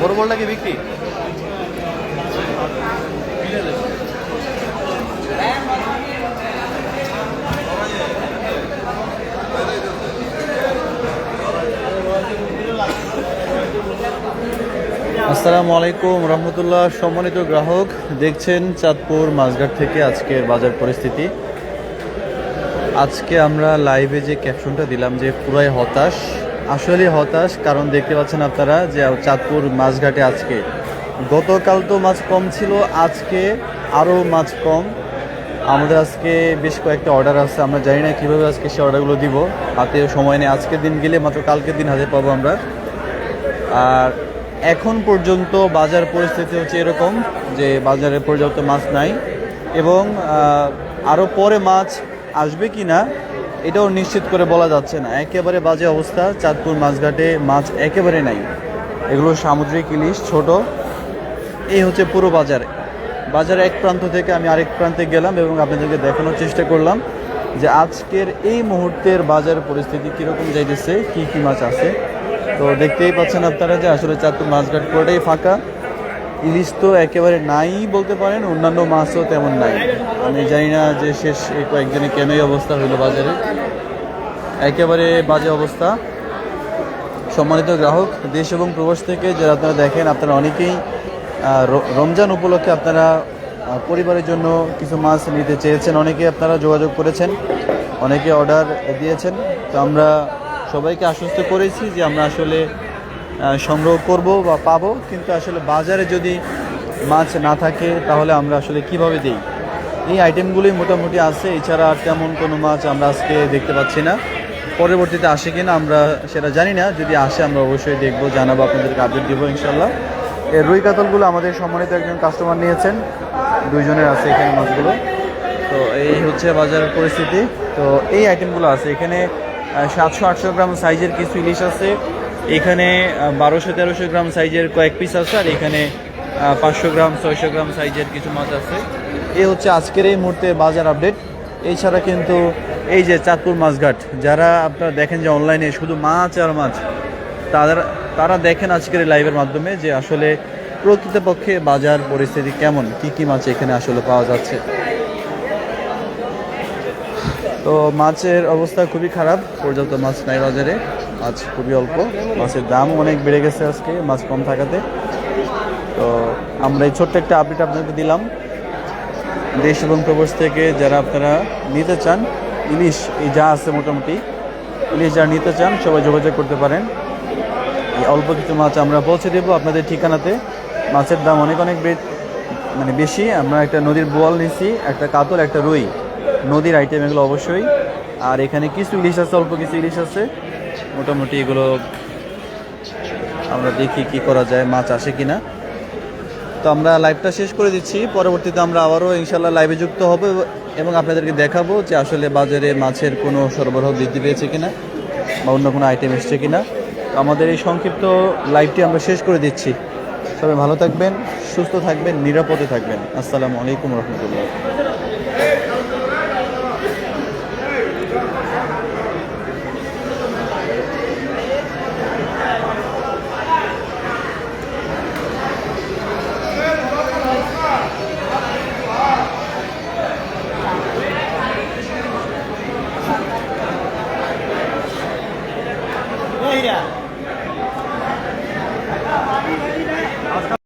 বড় বড়টা কি বিক্রি? আসসালামু আলাইকুম, রহমতুল্লাহ। সম্মানিত গ্রাহক, দেখছেন চাঁদপুর মাছঘাট থেকে আজকের বাজার পরিস্থিতি। আজকে আমরা লাইভে যে ক্যাপশনটা দিলাম যে, পুরাই হতাশ। আসলে হতাশ, কারণ দেখতে পাচ্ছেন আপনারা যে চাঁদপুর মাছঘাটে আজকে। গতকাল তো মাছ কম ছিল, আজকে আরও মাছ কম। আমাদের আজকে বেশ কয়েকটা অর্ডার আছে, আমরা জানি না কীভাবে আজকে সে অর্ডারগুলো দিব। হাতে সময় নেই, আজকের দিন গেলে মাত্র কালকের দিন হাতে পাবো আমরা। আর এখন পর্যন্ত বাজার পরিস্থিতি হচ্ছে এরকম যে বাজারে পর্যাপ্ত মাছ নাই। এবং আরও পরে মাছ আসবে কি না এটাও নিশ্চিত করে বলা যাচ্ছে না। একেবারে বাজে অবস্থা, চাঁদপুর মাছঘাটে মাছ একেবারে নাই। এগুলো সামুদ্রিক ইলিশ, ছোট। এই হচ্ছে পুরো বাজার। বাজার এক প্রান্ত থেকে আমি আরেক প্রান্তে গেলাম এবং আপনাদেরকে দেখানোর চেষ্টা করলাম যে আজকের এই মুহূর্তের বাজার পরিস্থিতি কীরকম যাইতেছে, কী কী মাছ আছে। তো দেখতেই পাচ্ছেন আপনারা যে আসলে চাঁদপুর মাছঘাট পুরোটাই ফাঁকা। ইলিশ তো একেবারে নাই বলতে পারেন, অন্যান্য মাছও তেমন নাই। আমি জানি না যে শেষ কয়েকদিনে কেন এই অবস্থা হইল বাজারে। একেবারে বাজে অবস্থা। সম্মানিত গ্রাহক, দেশ এবং প্রবাস থেকে যারা আপনারা দেখেন, আপনারা অনেকেই রমজান উপলক্ষে আপনারা পরিবারের জন্য কিছু মাছ নিতে চেয়েছেন। অনেকে আপনারা যোগাযোগ করেছেন, অনেকে অর্ডার দিয়েছেন। তো আমরা সবাইকে আশ্বস্ত করেছি যে আমরা আসলে সংগ্রহ করব বা পাবো, কিন্তু আসলে বাজারে যদি মাছ না থাকে, তাহলে আমরা আসলে কীভাবে দিই? এই আইটেমগুলোই মোটামুটি আছে, এছাড়া আর তেমন কোনো মাছ আমরা আজকে দেখতে পাচ্ছি না। পরবর্তীতে আসে কিনা আমরা সেটা জানি না, যদি আসে আমরা অবশ্যই দেখব, জানাব, আপনাদেরকে আপডেট দিব ইনশাল্লাহ এই রুই কাতলগুলো আমাদের সম্মানিত একজন কাস্টমার নিয়েছেন, দুইজনের আছে এখানে মাছগুলো। তো এই হচ্ছে বাজারের পরিস্থিতি। তো এই আইটেমগুলো আছে, এখানে সাতশো আটশো গ্রাম সাইজের কিছু ইলিশ আছে। এখানে বারোশো তেরোশো গ্রাম সাইজের কয়েক পিস আছে আর এখানে পাঁচশো গ্রাম, ছয়শো গ্রাম সাইজের কিছু মাছ আছে। এ হচ্ছে আজকের এই মুহূর্তে বাজার আপডেট এছাড়া কিন্তু এই যে চাঁদপুর মাছঘাট, যারা আপনারা দেখেন যে অনলাইনে শুধু মাছ আর মাছ তারা তারা দেখেন আজকের এই লাইভের মাধ্যমে যে আসলে প্রকৃতপক্ষে বাজার পরিস্থিতি কেমন, কি কি মাছ এখানে আসলে পাওয়া যাচ্ছে। তো মাছের অবস্থা খুবই খারাপ, পর্যাপ্ত মাছ নাই বাজারে। মাছ খুবই অল্প। মাছের দাম অনেক বেড়ে গেছে আজকে, মাছ কম থাকাতে। তো আমরা এই ছোট্ট একটা আপডেট আপনাকে দিলাম। দেশ এবং প্রবাস থেকে যারা আপনারা নিতে চান, ইলিশ, এই যা আছে মোটামুটি, ইলিশ যারা নিতে চান, সবাই যোগাযোগ করতে পারেন। এই অল্প কিছু মাছ আমরা পৌঁছে দেবো আপনাদের ঠিকানাতে। মাছের দাম অনেক অনেক মানে বেশি। আমরা একটা নদীর বোয়াল নিছি, একটা কাতল, একটা রুই। নদীর আইটেম এগুলো অবশ্যই। আর এখানে কিছু ইলিশ আছে, অল্প কিছু ইলিশ আছে। মোটামুটি এগুলো আমরা দেখি কি করা যায়, মাছ আসে কিনা। তো আমরা লাইভটা শেষ করে দিচ্ছি। পরবর্তীতে আমরা আবারও ইনশাল্লাহ লাইভে যুক্ত হব এবং আপনাদেরকে দেখাবো যে আসলে বাজারে মাছের কোনো সরবরাহ বৃদ্ধি পেয়েছে কিনা বা অন্য কোনো আইটেম এসছে কিনা। তো আমাদের এই সংক্ষিপ্ত লাইভটি আমরা শেষ করে দিচ্ছি। সবাই ভালো থাকবেন, সুস্থ থাকবেন, নিরাপদে থাকবেন। আসসালামু আলাইকুম রহমতুল্লাহ। família.